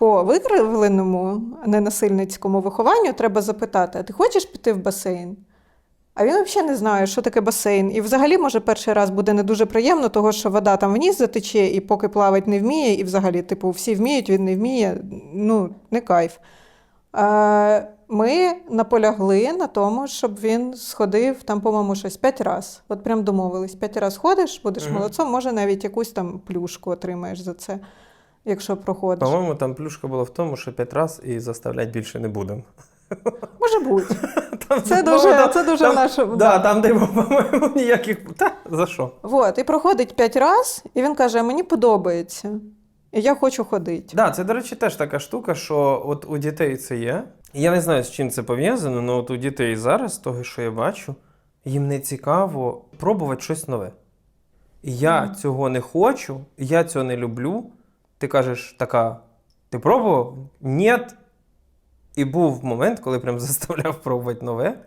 по викривленому ненасильницькому вихованню треба запитати: а ти хочеш піти в басейн? А він взагалі не знає, що таке басейн. І взагалі, може, перший раз буде не дуже приємно, того що вода там вниз затече, і поки плавати не вміє, і взагалі, типу, всі вміють, він не вміє. Ну, не кайф. Ми наполягли на тому, щоб він сходив там, по-моєму, щось п'ять раз. От прям домовились. П'ять раз ходиш, будеш Мгм. молодцем, може навіть якусь там плюшку отримаєш за це, якщо проходиш. По-моєму, там плюшка була в тому, що п'ять раз і заставляти більше не будемо. Може бути. Там, Це дуже, там- це дуже там- наше. Да, там, де, по-моєму, ніяких. Та, за що? Вот, і проходить п'ять раз, і він каже: мені подобається. І я хочу ходити. Да, це, до речі, теж така штука, що от у дітей це є. Я не знаю, з чим це пов'язано, але от у дітей зараз, того, що я бачу, їм не цікаво пробувати щось нове. Я Мгм. цього не хочу, я цього не люблю. Ти кажеш, така, ти пробував? Ні. І був момент, коли прям заставляв пробувати нове.